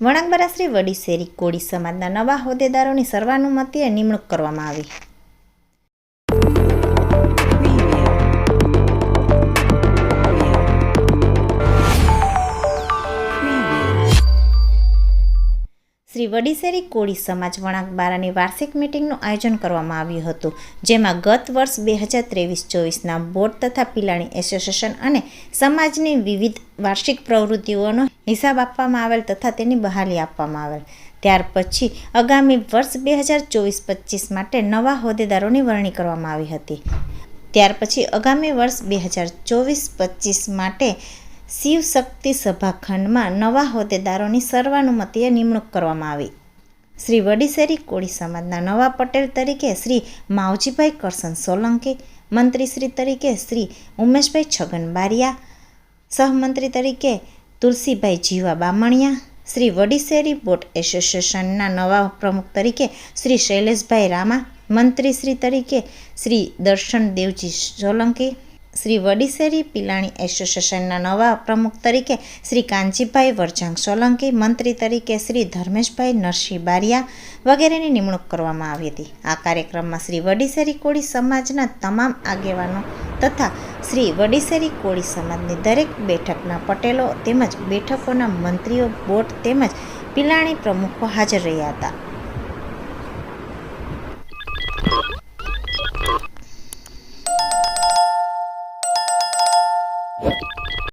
વણાકબરા શ્રી વડીસેરી કોળી સમાજના નવા હોદ્દેદારોની સર્વાનુમતિએ નિમણૂક કરવામાં આવી. શ્રી વડીસેરી કોળી સમાજ વણાકબારાની વાર્ષિક મિટિંગનું આયોજન કરવામાં આવ્યું હતું, જેમાં ગત વર્ષ બે હજાર ત્રેવીસ ચોવીસના બોર્ડ તથા પિલાણી એસોસિએશન અને સમાજની વિવિધ વાર્ષિક પ્રવૃત્તિઓનો હિસાબ આપવામાં આવેલ તથા તેની બહાલી આપવામાં આવેલ. ત્યાર પછી આગામી વર્ષ બે હજાર ચોવીસ પચીસ માટે નવા હોદ્દેદારોની વરણી કરવામાં આવી હતી. ત્યાર પછી આગામી વર્ષ બે હજાર ચોવીસ પચીસ માટે શિવ શક્તિ સભાખંડમાં નવા હોદ્દેદારોની સર્વાનુમતિએ નિમણૂક કરવામાં આવી. શ્રી વડીસેરી કોળી સમાજના નવા પટેલ તરીકે શ્રી માવજીભાઈ કરસન સોલંકી, મંત્રીશ્રી તરીકે શ્રી ઉમેશભાઈ છગન બારિયા સહમંત્રી તરીકે તુલસીભાઈ જીવા બામણિયા, શ્રી વડીસેરી બોટ એસોસિએશનના નવા પ્રમુખ તરીકે શ્રી શૈલેષભાઈ રામા, મંત્રીશ્રી તરીકે શ્રી દર્શન દેવજી સોલંકી શ્રી વડીસેરી પિલાણી એસોસિએશનના નવા પ્રમુખ તરીકે શ્રી કાંજીભાઈ વરજાંગ સોલંકી, મંત્રી તરીકે શ્રી ધર્મેશભાઈ નરસિંહ બારિયા વગેરેની નિમણૂક કરવામાં આવી હતી. આ કાર્યક્રમમાં શ્રી વડીસેરી કોળી સમાજના તમામ આગેવાનો તથા શ્રી વડીસેરી કોળી સમાજની દરેક બેઠકના પટેલો તેમજ બેઠકોના મંત્રીઓ બોટ તેમજ પિલાણી પ્રમુખો હાજર રહ્યા હતા.